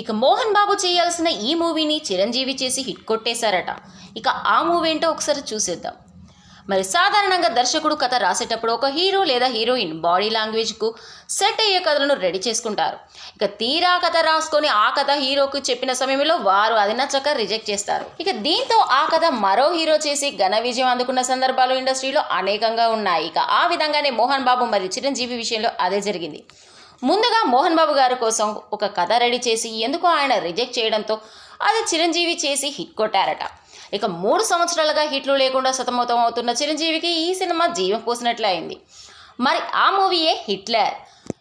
ఇక మోహన్ బాబు చేయాల్సిన ఈ మూవీని చిరంజీవి చేసి హిట్ కొట్టేశారట. ఇక ఆ మూవీ ఏంటో ఒకసారి చూసేద్దాం. మరి సాధారణంగా దర్శకుడు కథ రాసేటప్పుడు ఒక హీరో లేదా హీరోయిన్ బాడీ లాంగ్వేజ్కు సెట్ అయ్యే కథలను రెడీ చేసుకుంటారు. ఇక తీరా కథ రాసుకొని ఆ కథ హీరోకు చెప్పిన సమయంలో వారు అది నచ్చక రిజెక్ట్ చేస్తారు. ఇక దీంతో ఆ కథ మరో హీరో చేసి ఘన విజయం అందుకున్న సందర్భాలు ఇండస్ట్రీలో అనేకంగా ఉన్నాయి. ఇక ఆ విధంగానే మోహన్ బాబు మరియు చిరంజీవి విషయంలో అదే జరిగింది. ముందుగా మోహన్ బాబు గారి కోసం ఒక కథ రెడీ చేసి ఎందుకో ఆయన రిజెక్ట్ చేయడంతో అది చిరంజీవి చేసి హిట్ కొట్టారట. ఇక మూడు సంవత్సరాలుగా హిట్లు లేకుండా సతమతం అవుతున్న చిరంజీవికి ఈ సినిమా జీవం పోసినట్లే అయింది. మరి ఆ మూవీయే హిట్లర్.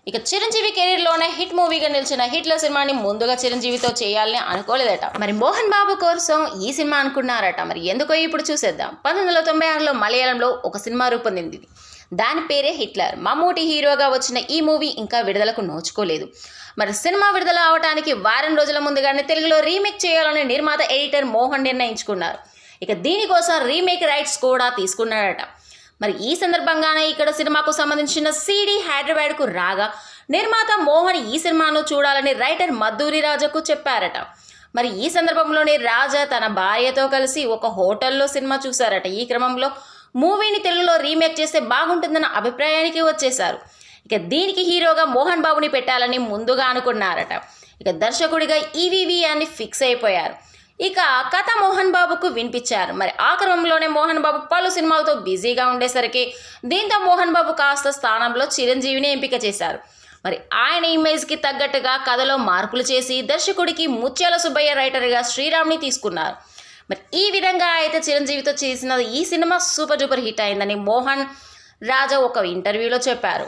ఇక చిరంజీవి కెరీర్లోనే హిట్ మూవీగా నిలిచిన హిట్లర్ సినిమాని ముందుగా చిరంజీవితో చేయాలని అనుకోలేదట. మరి మోహన్ బాబు కోసం ఈ సినిమా అనుకున్నారట. మరి ఎందుకో ఇప్పుడు చూసేద్దాం. పంతొమ్మిది వందల తొంభై ఆరులో మలయాళంలో ఒక సినిమా రూపొందింది. దాని పేరే హిట్లర్. మమ్మూటి హీరోగా వచ్చిన ఈ మూవీ ఇంకా విడుదలకు నోచుకోలేదు. మరి సినిమా విడుదల అవడానికి వారం రోజుల ముందుగానే తెలుగులో రీమేక్ చేయాలని నిర్మాత ఎడిటర్ మోహన్ నిర్ణయించుకున్నారు. ఇక దీనికోసం రీమేక్ రైట్స్ కూడా తీసుకున్నాడట. మరి ఈ సందర్భంగానే ఇక్కడ సినిమాకు సంబంధించిన సీడీ హైదరాబాద్కు రాగా నిర్మాత మోహన్ ఈ సినిమాను చూడాలని రైటర్ మద్దూరి రాజాకు చెప్పారట. మరి ఈ సందర్భంలోనే రాజా తన భార్యతో కలిసి ఒక హోటల్లో సినిమా చూశారట. ఈ క్రమంలో మూవీని తెలుగులో రీమేక్ చేస్తే బాగుంటుందన్న అభిప్రాయానికి వచ్చేశారు. ఇక దీనికి హీరోగా మోహన్ బాబుని పెట్టాలని ముందుగా అనుకున్నారట. ఇక దర్శకుడిగా ఈవీవీ అని ఫిక్స్ అయిపోయారు. ఇక కథ మోహన్ బాబుకు వినిపించారు. మరి ఆ క్రమంలోనే మోహన్ బాబు పలు సినిమాలతో బిజీగా ఉండేసరికి దీంతో మోహన్ బాబు కాస్త స్థానంలో చిరంజీవిని ఎంపిక చేశారు. మరి ఆయన ఇమేజ్కి తగ్గట్టుగా కథలో మార్పులు చేసి దర్శకుడికి ముత్యాల సుబ్బయ్య రైటర్గా శ్రీరామ్ని తీసుకున్నారు. మరి ఈ విధంగా అయితే చిరంజీవితో చేసిన ఈ సినిమా సూపర్ డూపర్ హిట్ అయిందని మోహన్ రాజా ఒక ఇంటర్వ్యూలో చెప్పారు.